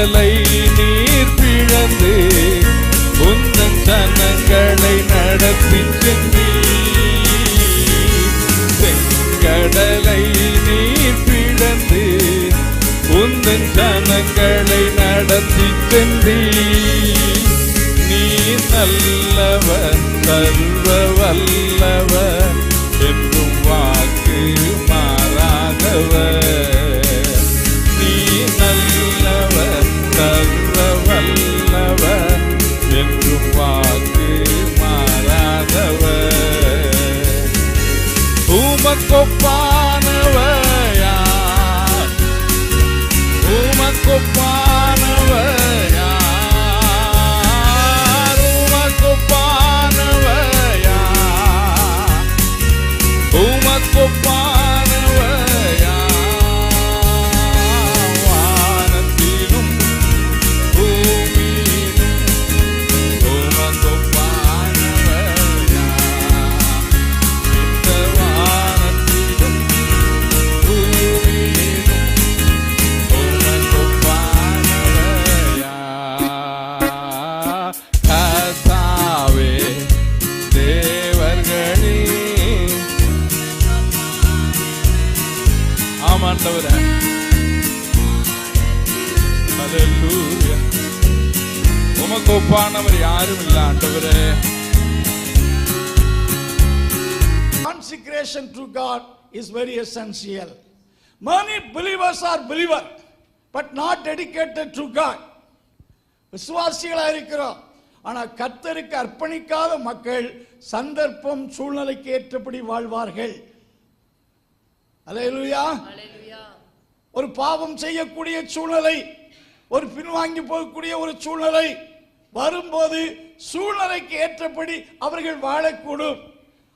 செங்கடலை நீர் பிழந்து உந்தன் சனங்களை நடத்தி சென்றீர். செங்கடலை நீர் பிழந்து உந்தன் சனங்களை நடத்தி சென்றீர். நீ நல்லவர் சர்வ வல்லவர் உமக்கு ஒப்பானவர் யாரும் இல்ல ஆண்டவரே. Consecration to God is very essential. Many believers are believer, but not dedicated to God. விசுவாசிகளா இருக்கிறோம். ஆனா கர்த்தருக்கு அர்ப்பணிக்காத மக்கள் சந்தர்ப்பம் சூழ்நிலைக்கு ஏற்றபடி வாழ்வார்கள். அல்லேலூயா ஒரு பாவம் செய்யக்கூடிய சூழ்நிலை ஒரு பின்வாங்கி போகக்கூடிய ஒரு சூழ்நிலை வரும்போது சூழ்நிலைக்கு ஏற்றபடி அவர்கள் வாழக்கூடும்.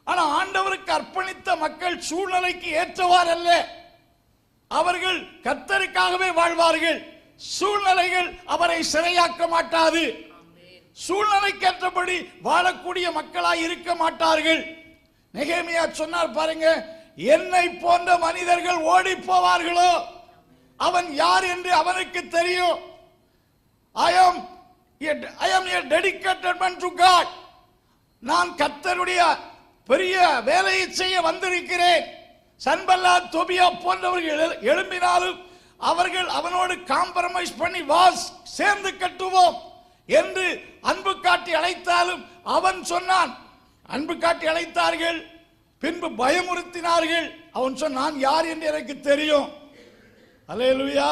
ஆனால் ஆண்டவருக்கு அர்ப்பணித்த மக்கள் சூழ்நிலைக்கு ஏற்றவாறு அல்ல அவர்கள் கத்தருக்காகவே வாழ்வார்கள். சூழ்நிலைகள் அவரை சிறையாக்க மாட்டாது. சூழ்நிலைக்கேற்றபடி வாழக்கூடிய மக்களாய் இருக்க மாட்டார்கள். நெகேமியா சொன்னார் பாருங்க என்னை போன்ற மனிதர்கள் ஓடி போவார்களோ? அவன் யார் என்று அவனுக்கு தெரியும். I am I am a dedicated man to God நான் கர்த்தருடைய பெரிய வேலையை செய்ய வந்திருக்கிறேன். சன்பல்லா தொபியா போன்றவர்கள் எழு- எழும்பினாலும் அவர்கள் அவனோடு காம்ப்ரமைஸ் பண்ணி வாஸ் சேர்ந்து கட்டுவோம் என்று அன்பு காட்டி அழைத்தாலும் அவன் சொன்னான். அன்பு காட்டி அழைத்தார்கள் பின்பு பயமுறுத்தினார்கள். அவன் சொன்னான் யார் என்று எனக்கு தெரியும். அல்லேலூயா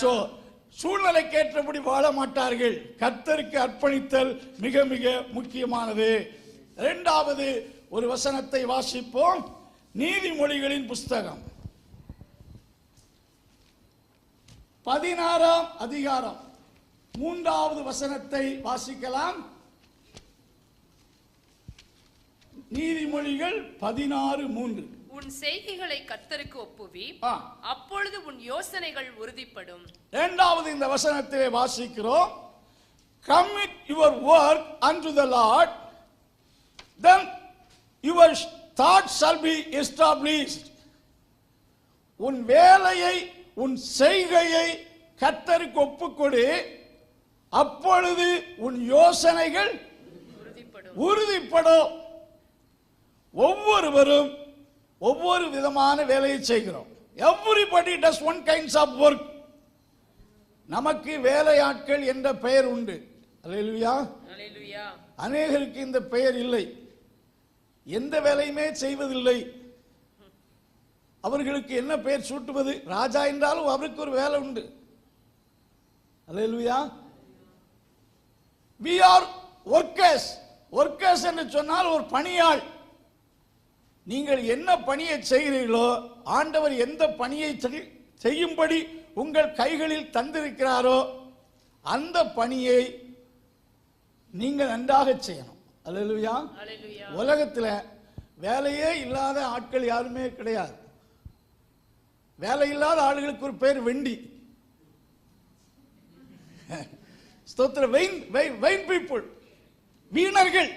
சோ சூழ்நிலைக்கு ஏற்றபடி வாழ மாட்டார்கள் கர்த்தருக்கு அர்ப்பணித்தல் மிக மிக முக்கியமானது. இரண்டாவது ஒரு வசனத்தை வாசிப்போம். நீதிமொழிகளின் புஸ்தகம். பதினாறாம் அதிகாரம். மூன்றாவது வசனத்தை வாசிக்கலாம். நீதிமொழிகள் பதினாறு மூன்று. உன் செய்கைகளை கர்த்தருக்கு ஒப்புவி. அப்பொழுது உன் யோசனைகள் உறுதிப்படும். இரண்டாவது இந்த வசனத்திலே வாசிக்கிறோம். Commit your work unto the Lord then your thoughts shall be established. உன் வேலையை உன் செய்கையை கர்த்தருக்கு ஒப்புக்கொடு. அப்பொழுது உன் யோசனைகள் உறுதிப்படும். ஒவ்வொருவரும் ஒவ்வொரு விதமான வேலையை செய்கிறோம். Everybody does one kinds of work நமக்கு வேலையாட்கள் என்ற பெயர் உண்டு. அல்லேலூயா. அநேகருக்கு இந்த பெயர் இல்லை. எந்த வேலையுமே செய்வதில்லை. அவர்களுக்கு என்ன பெயர் சூட்டுவது? ராஜா என்றாலும் அவருக்கு ஒரு வேலை உண்டு. அல்லேலூயா. We ஆர் ஒர்க்கர்ஸ் ஒர்க்கர்ஸ் என்று சொன்னால் ஒரு பணியாள். நீங்கள் என்ன பணியை செய்கிறீர்களோ ஆண்டவர் எந்த பணியை செய்- செய்யும்படி உங்கள் கைகளில் தந்திருக்கிறாரோ அந்த பணியை நீங்கள் நன்றாக செய்யணும். அல்லேலூயா. உலகத்துல வேலையே இல்லாத ஆட்கள் யாருமே கிடையாது. வேலை இல்லாத ஆளுகளுக்கு ஒரு பேர் வெண்டி. ஸ்தோத்திர வெயின் வெயின் பீப்புள். வீணர்கள்.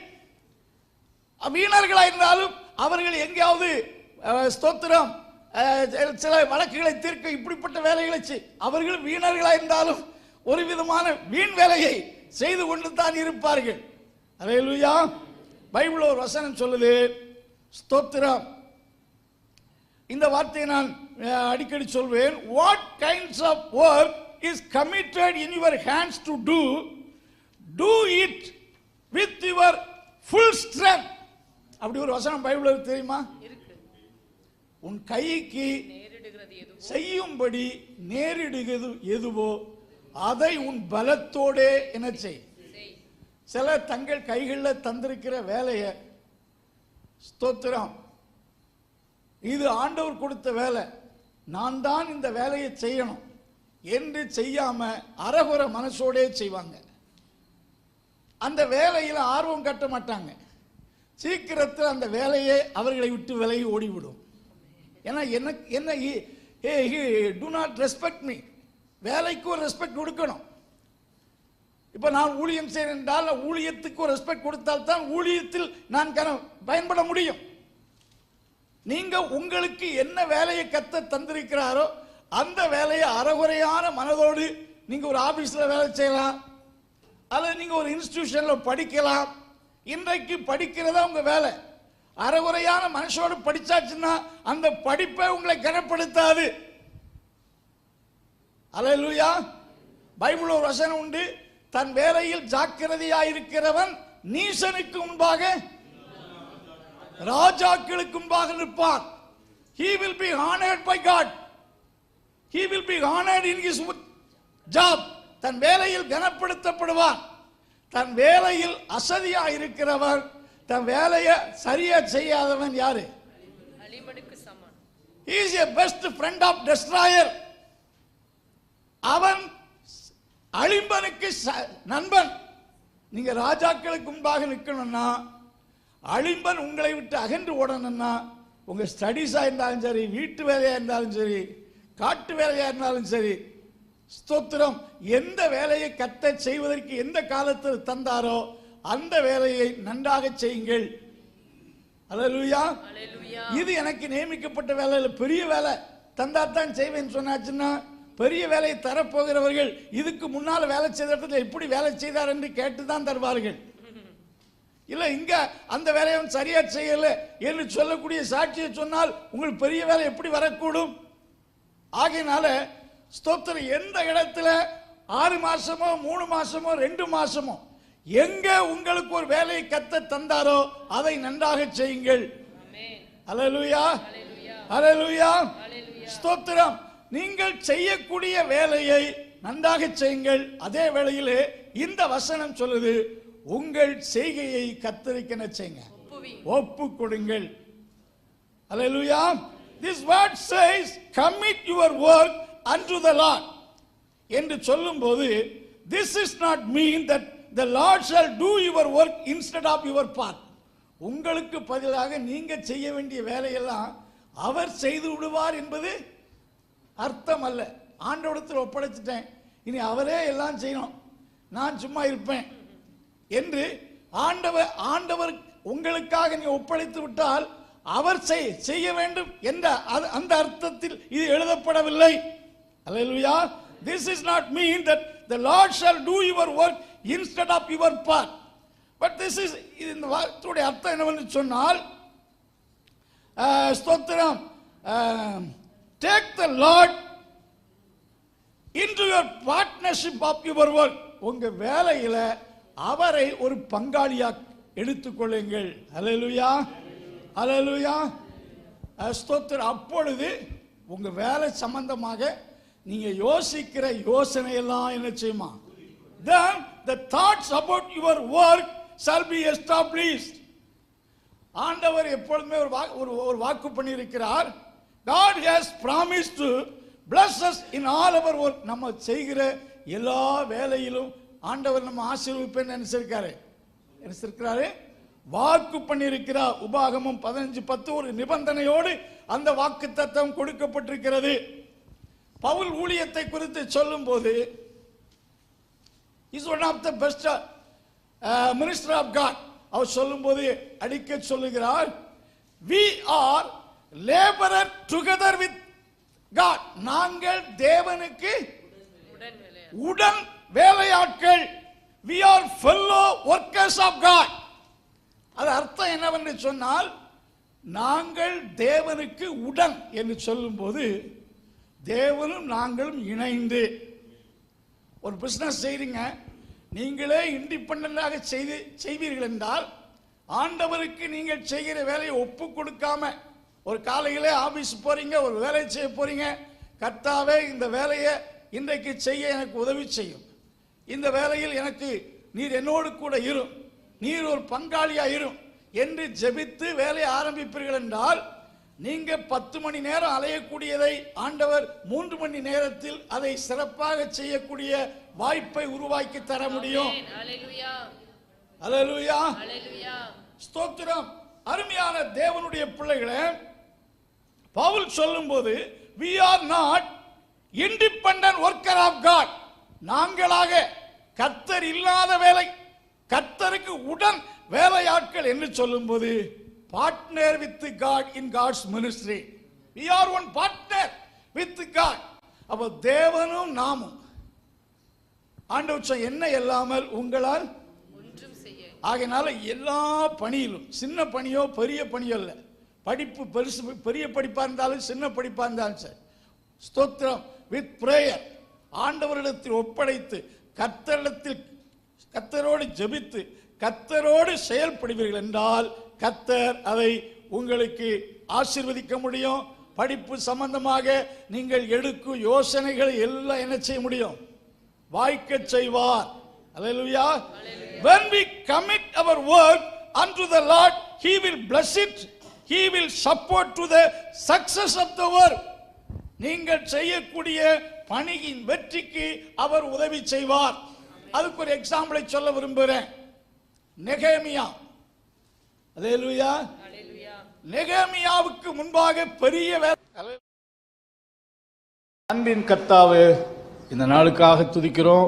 அஹ் வீணர்களா இருந்தாலும் அவர்கள் எங்கேயாவது ஸ்தோத்திரம் சில வழக்குகளை தீர்க்க இப்படிப்பட்ட வேலைகளை அவர்கள் வீணர்களாக இருந்தாலும் ஒரு விதமான வீண் வேலையை செய்து கொண்டு தான் இருப்பார்கள். அல்லேலூயா பைபிள் ஒரு வசனம் சொல்லுது ஸ்தோத்திரம். இந்த வார்த்தையை நான் அடிக்கடி சொல்வேன். What kinds of work is committed in your hands to do do it with your full strength அப்படி ஒரு வசனம் பைபிள் தெரியுமா? உன் கைக்கு செய்யும்படி நேரிடுகிறது எதுவோ அதை உன் பலத்தோடே என்ன செய். சிலர் தங்கள் கைகளில் தந்திருக்கிற வேலையை ஸ்தோத்திரம். இது ஆண்டவர் கொடுத்த வேலை. நான் தான் இந்த வேலையை செய்யணும் என்று செய்யாம அரகுர மனசோடே செய்வாங்க. அந்த வேலையில் ஆர்வம் காட்ட மாட்டாங்க. சீக்கிரத்தில் அந்த வேலையே அவர்களை விட்டு விலகி ஓடிவிடும். ஏன்னா எனக்கு என்ன a do not respect me வேலைக்கு ஒரு ரெஸ்பெக்ட் கொடுக்கணும். இப்போ நான் ஊழியம் செய்கிறேன் என்றால் ஊழியத்துக்கு ஒரு ரெஸ்பெக்ட் கொடுத்தால் தான் ஊழியத்தில் நான் கன பயன்பட முடியும். நீங்கள் உங்களுக்கு என்ன வேலையை கத்த தந்திருக்கிறாரோ அந்த வேலையை அறகுறையான மனதோடு நீங்கள் ஒரு ஆஃபீஸில் வேலை செய்யலாம். அல்லது நீங்கள் ஒரு இன்ஸ்டியூஷனில் படிக்கலாம். இன்றைக்கு படிக்கிறதா உங்க வேலை. அறகுறையான மனுஷோடு படிச்சாச்சுன்னா அந்த படிப்பை உங்களை கனப்படுத்தாது. அல்லேலூயா. பைபிள் ஒரு வசனம் உண்டு. தன் வேலையில் ஜாக்கிரதையாயிருக்கிறவன் நீசனுக்கு முன்பாக ராஜாக்களுக்கு முன்பாக நிற்பான். He will be honored by god. He will be honored in his job. தன் வேலையில் கனப்படுத்தப்படுவான். தன் வேலையில் அசதியா இருக்கிறவர் தன் வேலையை சரியா செய்யாதவன் யாரு? is a best friend of destroyer. அவன் அழிம்பனுக்கு நண்பன். நீங்க ராஜாக்களுக்கு முன்பாக நிற்கணும்னா அழிம்பன் உங்களை விட்டு அகன்று ஓடணும்னா உங்க ஸ்டடீஸா இருந்தாலும் சரி வீட்டு வேலையா இருந்தாலும் சரி காட்டு வேலையா இருந்தாலும் சரி ஸ்தோத்திரம். எந்த வேலையை கத்த செய்வதற்கு எந்த காலத்தில் தந்தாரோ அந்த வேலையை நன்றாக செய்யுங்கள். அல்லேலூயா இது எனக்கு நியமிக்கப்பட்ட வேலை இல்ல. பெரிய வேலை தந்தா தான் செய்வேன் சொன்னாச்சுன்னா பெரிய வேலையை தரப்போகிறவர்கள் இதுக்கு முன்னால் வேலை செய்த இடத்துல எப்படி வேலை செய்தார் என்று கேட்டு தான் தருவார்கள். இல்ல இங்க அந்த வேலையை சரியா செய்யல என்று சொல்லக்கூடிய சாட்சியை சொன்னால் உங்களுக்கு பெரிய வேலை எப்படி வரக்கூடும்? ஆகையினால ஸ்தோத்திரம். எந்த இடத்துல? ஆறு மாசமோ மூணு மாசமோ ரெண்டு மாசமோ. எங்க உங்களுக்கு ஒரு வேலையை கத்த தந்தாரோ அதை நன்றாக செய்யுங்கள். அலலுயா. அலலுயா. ஸ்தோத்திரம். நீங்கள் செய்யக்கூடிய வேலையை நன்றாக செய்யுங்கள். அதே வேளையிலே இந்த வசனம் சொல்லுது உங்கள் செய்கையை கத்தரிக்கன செய்யுங்க? ஒப்பு கொடுங்கள். அலலுயா. This word says commit your work unto the Lord என்று சொல்லும்போது this is not mean that the Lord shall do your work instead of your part உங்களுக்கு பதிலாக நீங்கள் செய்ய வேண்டிய வேலையெல்லாம் அவர் செய்து விடுவார் என்பது அர்த்தம் அல்ல. ஆண்டவடத்தில் ஒப்படைச்சிட்டேன். இனி அவரே எல்லாம் செய்யணும். நான் சும்மா இருப்பேன் என்று ஆண்டவர் ஆண்டவர் உங்களுக்காக நீ ஒப்படைத்து விட்டால் அவர் செய் செய்ய வேண்டும் என்ற அந்த அர்த்தத்தில் இது எழுதப்படவில்லை. அல்லேலூயா this is not mean that the Lord shall do your work instead of your part but this is இது இந்த வார்த்தையுடைய அர்த்தம் என்னவென்று சொன்னால் ஸ்தோத்திரம் take the Lord into your partnership of your work உங்கள் வேலையில் அவரை ஒரு பங்காளியாக எடுத்துக்கொள்ளுங்கள் அல்லேலூயா அல்லேலூயா ஸ்தோத்திரம். அப்பொழுது உங்கள் வேலை சம்பந்தமாக நீங்க யோசிக்கிற யோசனை எல்லாம் என்ன செய்யுமா? Then the thoughts about your work shall be established. ஆண்டவர் எப்பொழுதுமே ஒரு வா- ஒரு ஒரு வாக்கு பண்ணியிருக்கிறார். God has promised to bless us in all our work. நம்ம செய்கிற எல்லா வேலையிலும் ஆண்டவர் நம்ம ஆசீர்விப்பேன்னு நினைச்சிருக்காரு. நினைச்சிருக்கிறாரு? வாக்கு பண்ணியிருக்கிறார். உபாகமும் பதினஞ்சு பத்து ஒரு நிபந்தனையோடு அந்த வாக்கு தத்துவம் கொடுக்கப்பட்டிருக்கிறது. பவுல் ஊழியத்தை குறித்து சொல்லும்போது is one of the best minister of God அவர் சொல்லும்போது அடிக்க சொல்லுகிறார் we are labourer together with God நாங்கள் தேவனுக்கு உடன் வேலையாட்கள். We are fellow workers of God அது அர்த்தம் என்னவென்று சொன்னால் நாங்கள் தேவனுக்கு உடன் என்று சொல்லும்போது தேவனும் நாங்களும் இணைந்து. ஒரு பிசினஸ் செய்றீங்க நீங்களே இண்டிபெண்டாக செய்து செய்வீர்கள் என்றால் ஆண்டவருக்கு நீங்கள் செய்கிற வேலையை ஒப்பு கொடுக்காம ஒரு காலையிலே ஆபீஸ் போறீங்க ஒரு வேலையை செய்ய போறீங்க கர்த்தாவே இந்த வேலையை இன்றைக்கு செய்ய எனக்கு உதவி செய்யும். இந்த வேலையில் எனக்கு நீர் என்னோடு கூட இரும். நீர் ஒரு பங்காளியாக இரும். என்று ஜெபித்து வேலையை ஆரம்பிப்பீர்கள் என்றால் நீங்க பத்து மணி நேரம் அலையக்கூடியதை ஆண்டவர் மூன்று மணி நேரத்தில் அதை சிறப்பாக செய்யக்கூடிய வாய்ப்பை உருவாக்கி தர முடியும். Hallelujah. ஸ்தோத்திரம். அருமையான தேவனுடைய பிள்ளைகளே பவுல் சொல்லும்போது we are not independent worker of god. நாங்களாக கர்த்தர் இல்லாத வேலை கர்த்தருக்கு உடன் வேலையாட்கள் என்று சொல்லும்போது partner with God in God's ministry we are one partner with god. அப்போ தேவனும் நாமும் ஆண்டவர் சொன்ன என்ன இல்லாமல் உங்களால் ஆகையினால எல்லா பணியிலும் சின்ன பணியோ பெரிய பணியோ இல்லை. படிப்பு பெருசு பெரிய படிப்பா இருந்தாலும் சின்ன படிப்பா இருந்தாலும் சரி. ஸ்தோத்திரம் வித் பிரேயர் ஆண்டவரிடத்தில் ஒப்படைத்து கத்தரிடத்தில் கத்தரோடு ஜெபித்து கத்தரோடு செயல்படுவீர்கள் என்றால் கத்தர் அதை உங்களுக்கு ஆசிர்வதிக்க முடியும் படிப்பு சம்பந்தமாக நீங்கள் எடுக்கும் யோசனைகளை எல்லாம் என்ன செய்ய முடியும் வாய்க்க செய்வார் Hallelujah. When we commit our work unto the Lord, He will bless it. He will support to the success of the work. நீங்கள் செய்யக்கூடிய பணியின் வெற்றிக்கு அவர் உதவி செய்வார் அதுக்கு ஒரு எக்ஸாம்பிளை சொல்ல விரும்புகிறேன் நெகேமியா Hallelujah. நெகேமியாவுக்கு முன்பாக பெரிய அன்பின் கர்த்தாவே இந்த நாளுக்காக துதிக்கிறோம்.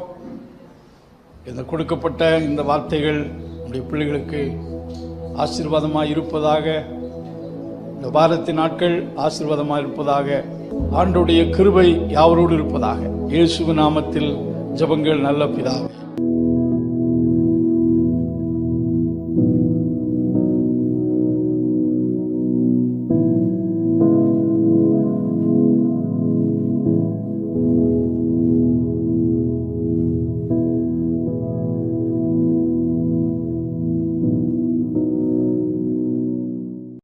இந்த கொடுக்கப்பட்ட இந்த வார்த்தைகள் நம்முடைய பிள்ளைகளுக்கு ஆசீர்வாதமாக இருப்பதாக இந்த வாரத்தின் நாட்கள் ஆசீர்வாதமாக இருப்பதாக ஆண்டுடைய கிருபை யாவரோடு இருப்பதாக. இயேசுவின் நாமத்தில் ஜெபங்கள் நல்ல பிதாவே.